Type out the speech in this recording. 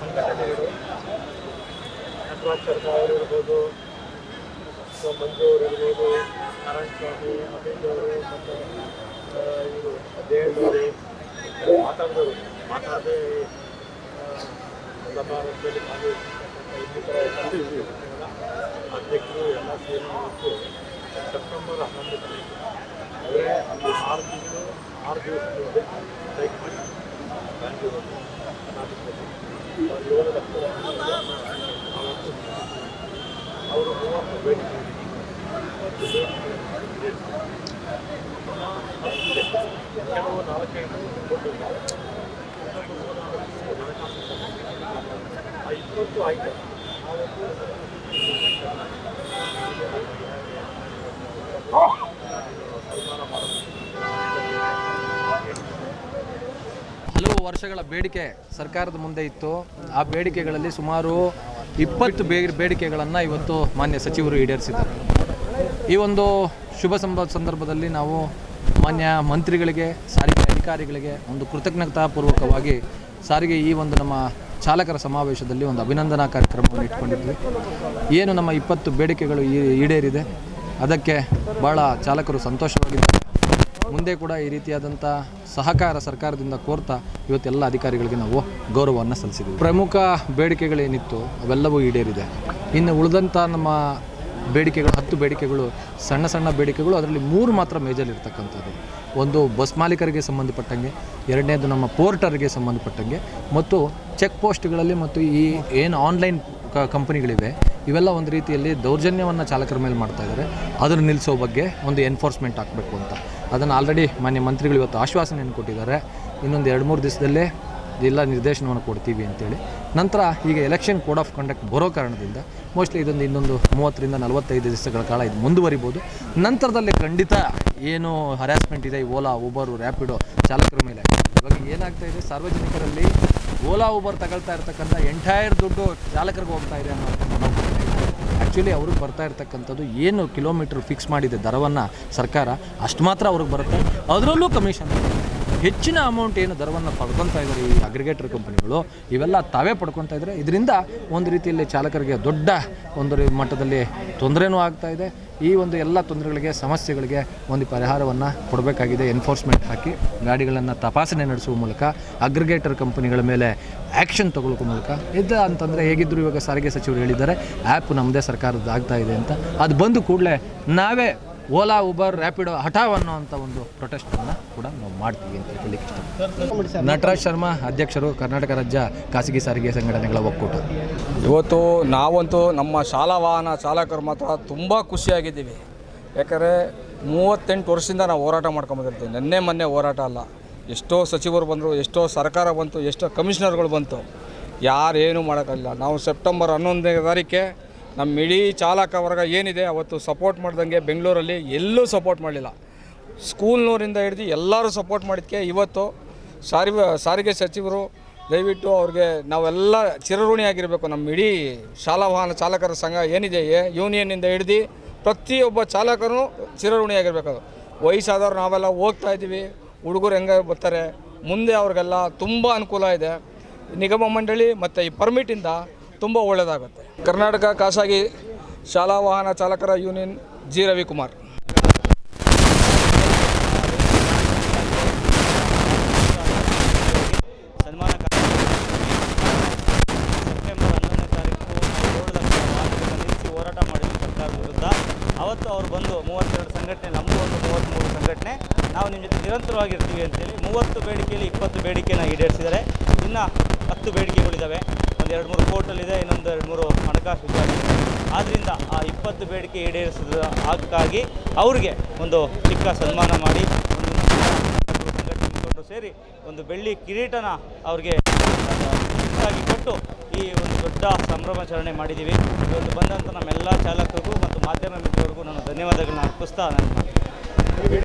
ಸಂಘಟನೆಗಳು ನಟರಾಜ್ ಸರ್ಕಾರ ಅವರಿರ್ಬೋದು ಮಂಜು ಅವರಿರ್ಬೋದು ನಾರಾಯಣ ಸ್ವಾಮಿ ಅಮಿತ್ ಅವರು, ಮತ್ತು ಇವರು ದೇವರು ಮಾತಾಡಿದವರು ಮಾತಾಡದೆ ನಮ್ಮ ರಾಜ್ಯದಲ್ಲಿ ಅಧ್ಯಕ್ಷರು ಎಲ್ಲ ಸೇರಿ ಸೆಪ್ಟೆಂಬರ್ ಹನ್ನೊಂದು ತಾರೀಕು ಅಂದರೆ ಅಲ್ಲಿ ಆರು ತಿಂಗಳು, ಆರು ದಿವಸದಿಂದ ಸೈಕ್ ಮಾಡಿ ಬ್ಯಾಂಗ್ಳೂರಲ್ಲಿ ಕರ್ನಾಟಕದಲ್ಲಿ ಅವ್ರು ಏಳು ಲಕ್ಷದ ಹಣವನ್ನು ಅವತ್ತು ಅವರು ಮೂವತ್ತು ಬೇಡಿಕೆ ಇಪ್ಪತ್ತು ಬೇಡಿಕೆಗಳನ್ನು ಈಡೇರಿಸಿದ್ದಾರೆ. ಹತ್ತಿದೆ. ಕೆಲವು ನಾಲ್ಕೈದು ಕೊಟ್ಟಿದ್ದಾರೆ. ಇನ್ನೊಂದು ಮೂರ್ನಾಲ್ಕು ಹಣಕಾಸು ಸಮಸ್ಯೆ. ಆ ಇಪ್ಪತ್ತು ಆಯ್ತು ಆವತ್ತು ಸನ್ಮಾನ ಮಾಡಬೇಕು ಹಲವು ವರ್ಷಗಳ ಬೇಡಿಕೆ ಸರ್ಕಾರದ ಮುಂದೆ ಇತ್ತು. ಆ ಬೇಡಿಕೆಗಳಲ್ಲಿ ಸುಮಾರು ಇಪ್ಪತ್ತು ಬೇ ಬೇಡಿಕೆಗಳನ್ನು ಇವತ್ತು ಮಾನ್ಯ ಸಚಿವರು ಈಡೇರಿಸಿದ್ದಾರೆ. ಈ ಒಂದು ಶುಭ ಸಂಭ ಸಂದರ್ಭದಲ್ಲಿ ನಾವು ಮಾನ್ಯ ಮಂತ್ರಿಗಳಿಗೆ, ಸಾರಿಗೆ ಅಧಿಕಾರಿಗಳಿಗೆ ಒಂದು ಕೃತಜ್ಞತಾಪೂರ್ವಕವಾಗಿ ಸಾರಿಗೆ ಈ ಒಂದು ನಮ್ಮ ಚಾಲಕರ ಸಮಾವೇಶದಲ್ಲಿ ಒಂದು ಅಭಿನಂದನಾ ಕಾರ್ಯಕ್ರಮವನ್ನು ಇಟ್ಕೊಂಡಿದ್ವಿ. ಏನು ನಮ್ಮ ಇಪ್ಪತ್ತು ಬೇಡಿಕೆಗಳು ಈಡೇರಿದೆ, ಅದಕ್ಕೆ ಭಾಳ ಚಾಲಕರು ಸಂತೋಷವಾಗಿದ್ದಾರೆ. ಮುಂದೆ ಕೂಡ ಈ ರೀತಿಯಾದಂಥ ಸಹಕಾರ ಸರ್ಕಾರದಿಂದ ಕೋರ್ತಾ ಇವತ್ತೆಲ್ಲ ಅಧಿಕಾರಿಗಳಿಗೆ ನಾವು ಗೌರವವನ್ನು ಸಲ್ಲಿಸಿದ್ದೀವಿ. ಪ್ರಮುಖ ಬೇಡಿಕೆಗಳೇನಿತ್ತು ಅವೆಲ್ಲವೂ ಈಡೇರಿದೆ. ಇನ್ನು ಉಳಿದಂಥ ನಮ್ಮ ಬೇಡಿಕೆಗಳು, ಹತ್ತು ಬೇಡಿಕೆಗಳು, ಸಣ್ಣ ಸಣ್ಣ ಬೇಡಿಕೆಗಳು ಅದರಲ್ಲಿ ಮೂರು ಮಾತ್ರ ಮೇಜಲ್ಲಿ ಇರ್ತಕ್ಕಂಥದ್ದು. ಒಂದು ಬಸ್ ಮಾಲೀಕರಿಗೆ ಸಂಬಂಧಪಟ್ಟಂಗೆ, ಎರಡನೇದು ನಮ್ಮ ಪೋರ್ಟರ್ಗೆ ಸಂಬಂಧಪಟ್ಟಂಗೆ, ಮತ್ತು ಚೆಕ್ ಪೋಸ್ಟ್ಗಳಲ್ಲಿ ಮತ್ತು ಈ ಏನು ಆನ್ಲೈನ್ ಕಂಪನಿಗಳಿವೆ, ಇವೆಲ್ಲ ಒಂದು ರೀತಿಯಲ್ಲಿ ದೌರ್ಜನ್ಯವನ್ನು ಚಾಲಕರ ಮೇಲೆ ಮಾಡ್ತಾ ಇದ್ದಾರೆ. ಅದನ್ನು ನಿಲ್ಲಿಸೋ ಬಗ್ಗೆ ಒಂದು ಎನ್ಫೋರ್ಸ್ಮೆಂಟ್ ಹಾಕಬೇಕು ಅಂತ. ಅದನ್ನು ಆಲ್ರೆಡಿ ಮಾನ್ಯ ಮಂತ್ರಿಗಳು ಇವತ್ತು ಆಶ್ವಾಸನೆಯನ್ನು ಕೊಟ್ಟಿದ್ದಾರೆ. ಇನ್ನೊಂದು ಎರಡು ಮೂರು ದಿವಸದಲ್ಲೇ ಎಲ್ಲ ನಿರ್ದೇಶನವನ್ನು ಕೊಡ್ತೀವಿ ಅಂತೇಳಿ. ನಂತರ ಈಗ ಎಲೆಕ್ಷನ್ ಕೋಡ್ ಆಫ್ ಕಂಡಕ್ಟ್ ಬರೋ ಕಾರಣದಿಂದ ಮೋಸ್ಟ್ಲಿ ಇದೊಂದು ಇನ್ನೊಂದು ಮೂವತ್ತರಿಂದ ನಲವತ್ತೈದು ದಿವಸಗಳ ಕಾಲ ಇದು ಮುಂದುವರಿಬೋದು. ನಂತರದಲ್ಲಿ ಖಂಡಿತ ಏನು ಹರಾಸ್ಮೆಂಟ್ ಇದೆ, ಓಲಾ, ಉಬರು ರ್ಯಾಪಿಡೋ ಚಾಲಕರ ಮೇಲೆ. ಇವಾಗ ಏನಾಗ್ತಾ ಇದೆ, ಸಾರ್ವಜನಿಕರಲ್ಲಿ ಓಲಾ, ಉಬರ್ ತಗೊಳ್ತಾ ಇರ್ತಕ್ಕಂಥ ಎಂಟೈರ್ ದುಡ್ಡು ಚಾಲಕರಿಗೆ ಹೋಗ್ತಾ ಇದೆ ಅನ್ನೋ ಆ್ಯಕ್ಚುಲಿ ಅವ್ರಿಗೆ ಬರ್ತಾ ಇರ್ತಕ್ಕಂಥದ್ದು ಏನು ಕಿಲೋಮೀಟ್ರ್ ಫಿಕ್ಸ್ ಮಾಡಿದೆ ದರವನ್ನು ಸರ್ಕಾರ ಅಷ್ಟು ಮಾತ್ರ ಅವ್ರಿಗೆ ಬರುತ್ತೆ. ಅದರಲ್ಲೂ ಕಮಿಷನ್ ಹೆಚ್ಚಿನ ಅಮೌಂಟ್ ಏನು ದರವನ್ನು ಪಡ್ಕೊತಾ ಇದ್ದಾರೆ ಈ ಅಗ್ರಿಗೇಟರ್ ಕಂಪನಿಗಳು ಇವೆಲ್ಲ ತಾವೇ ಪಡ್ಕೊತಾ ಇದ್ದಾರೆ ಇದರಿಂದ ಒಂದು ರೀತಿಯಲ್ಲಿ ಚಾಲಕರಿಗೆ ದೊಡ್ಡ ಒಂದು ಮಟ್ಟದಲ್ಲಿ ತೊಂದರೆನೂ ಆಗ್ತಾ ಇದೆ. ಈ ಒಂದು ಎಲ್ಲ ತೊಂದರೆಗಳಿಗೆ, ಸಮಸ್ಯೆಗಳಿಗೆ ಒಂದು ಪರಿಹಾರವನ್ನು ಕೊಡಬೇಕಾಗಿದೆ. ಎನ್ಫೋರ್ಸ್ಮೆಂಟ್ ಹಾಕಿ ಗಾಡಿಗಳನ್ನು ತಪಾಸಣೆ ನಡೆಸುವ ಮೂಲಕ ಅಗ್ರಿಗೇಟರ್ ಕಂಪನಿಗಳ ಮೇಲೆ ಆ್ಯಕ್ಷನ್ ತಗೊಳ್ಳೋಕೆ ಮೂಲಕ, ಇದು ಅಂತಂದರೆ ಹೇಗಿದ್ದರೂ ಇವಾಗ ಸಾರಿಗೆ ಸಚಿವರು ಹೇಳಿದ್ದಾರೆ ಆ್ಯಪ್ ನಮ್ಮದೇ ಸರ್ಕಾರದ ಆಗ್ತಾ ಇದೆ ಅಂತ. ಅದು ಬಂದು ಕೂಡಲೇ ನಾವೇ ಓಲಾ, ಉಬರ್ ರ್ಯಾಪಿಡೋ ಹಠಾವ್ ಅನ್ನೋ ಅಂತ ಒಂದು ಪ್ರೊಟೆಸ್ಟನ್ನು ಕೂಡ ನಾವು ಮಾಡ್ತೀವಿ ಅಂತ ಹೇಳಲಿಕ್ಕೆ ಇಷ್ಟ ನಟರಾಜ್ ಶರ್ಮಾ ಅಧ್ಯಕ್ಷರು ಕರ್ನಾಟಕ ರಾಜ್ಯ ಖಾಸಗಿ ಸಾರಿಗೆ ಸಂಘಟನೆಗಳ ಒಕ್ಕೂಟ. ಇವತ್ತು ನಾವಂತೂ ನಮ್ಮ ಶಾಲಾ ವಾಹನ ಚಾಲಕರು ಮಾತ್ರ ತುಂಬ ಖುಷಿಯಾಗಿದ್ದೀವಿ. ಯಾಕಂದರೆ ಮೂವತ್ತೆಂಟು ವರ್ಷದಿಂದ ನಾವು ಹೋರಾಟ ಮಾಡ್ಕೊಂಬಂದಿರ್ತೀವಿ ನಿನ್ನೆ, ಮೊನ್ನೆ ಹೋರಾಟ ಅಲ್ಲ. ಎಷ್ಟೋ ಸಚಿವರು ಬಂದರು, ಎಷ್ಟೋ ಸರ್ಕಾರ ಬಂತು, ಎಷ್ಟೋ ಕಮಿಷನರ್ಗಳು ಬಂತು. ಯಾರೇನು ಮಾಡೋಕ್ಕಾಗಿಲ್ಲ ನಾವು ಸೆಪ್ಟೆಂಬರ್ ಹನ್ನೊಂದನೇ ತಾರೀಕೆ ನಮ್ಮ ಇಡೀ ಚಾಲಕ ವರ್ಗ ಏನಿದೆ ಅವತ್ತು ಸಪೋರ್ಟ್ ಮಾಡ್ದಂಗೆ ಬೆಂಗಳೂರಲ್ಲಿ ಎಲ್ಲೂ ಸಪೋರ್ಟ್ ಮಾಡಲಿಲ್ಲ. ಸ್ಕೂಲ್ನವರಿಂದ ಹಿಡಿದು ಎಲ್ಲರೂ ಸಪೋರ್ಟ್ ಮಾಡಿದ್ದಕ್ಕೆ ಇವತ್ತು ಸಾರಿ, ಸಾರಿಗೆ ಸಚಿವರು ದಯವಿಟ್ಟು ಅವ್ರಿಗೆ ನಾವೆಲ್ಲ ಚಿರಋಣಿಯಾಗಿರಬೇಕು ನಮ್ಮ ಇಡೀ ಶಾಲಾ ವಾಹನ ಚಾಲಕರ ಸಂಘ ಏನಿದೆ ಯೂನಿಯನ್ನಿಂದ ಹಿಡ್ದು ಪ್ರತಿಯೊಬ್ಬ ಚಾಲಕರು ಚಿರಋಣಿಯಾಗಿರಬೇಕು ವಯಸ್ಸಾದವ್ರು ನಾವೆಲ್ಲ ಹೋಗ್ತಾ ಇದ್ದೀವಿ, ಹುಡುಗರು ಹೆಂಗೆ ಬರ್ತಾರೆ, ಮುಂದೆ ಅವ್ರಿಗೆಲ್ಲ ತುಂಬ ಅನುಕೂಲ ಇದೆ. ನಿಗಮ ಮಂಡಳಿ ಮತ್ತು ಈ ಪರ್ಮಿಟಿಂದ ತುಂಬ ಒಳ್ಳೆಯದಾಗುತ್ತೆ ಕರ್ನಾಟಕ ಖಾಸಗಿ ಶಾಲಾ ವಾಹನ ಚಾಲಕರ ಯೂನಿಯನ್ ಜಿ ರವಿಕುಮಾರ್. ಅವತ್ತು ಅವ್ರು ಬಂದು ಮೂವತ್ತೆರಡು ಸಂಘಟನೆ ಒಂದು ಮೂವತ್ತ್ಮೂರು ಸಂಘಟನೆ, ನಾವು ನಿಮ್ಮ ಜೊತೆ ನಿರಂತರವಾಗಿರ್ತೀವಿ ಅಂತೇಳಿ ಮೂವತ್ತು ಬೇಡಿಕೆಯಲ್ಲಿ ಇಪ್ಪತ್ತು ಬೇಡಿಕೆನ ಈಡೇರಿಸಿದ್ದಾರೆ. ಇನ್ನು ಹತ್ತು ಬೇಡಿಕೆಗಳಿದ್ದಾವೆ ಒಂದು ಎರಡು ಮೂರು ಕೋರ್ಟಲ್ಲಿದೆ ಇನ್ನೊಂದು ಎರಡು ಮೂರು ಹಣಕಾಸು ವಿಚಾರ ಆದ್ದರಿಂದ ಆ ಇಪ್ಪತ್ತು ಬೇಡಿಕೆ ಈಡೇರಿಸಿದ ಅದಕ್ಕಾಗಿ ಅವ್ರಿಗೆ ಒಂದು ಚಿಕ್ಕ ಸನ್ಮಾನ ಮಾಡಿ, ಒಂದು ಸೇರಿ ಒಂದು ಬೆಳ್ಳಿ ಕಿರೀಟನ ಅವ್ರಿಗೆ ಕೊಟ್ಟು ಈ ಒಂದು ದೊಡ್ಡ ಸಂಭ್ರಮಾಚರಣೆ ಮಾಡಿದ್ದೀವಿ. ಇವತ್ತು ಬಂದಂಥ ನಮ್ಮೆಲ್ಲ ಚಾಲಕರಿಗೂ ಮತ್ತು ಮಾಧ್ಯಮ ಮಿತ್ರರಿಗೂ ನಾನು ಧನ್ಯವಾದಗಳನ್ನ ಅರ್ಪಿಸ್ತಾ ನಾನು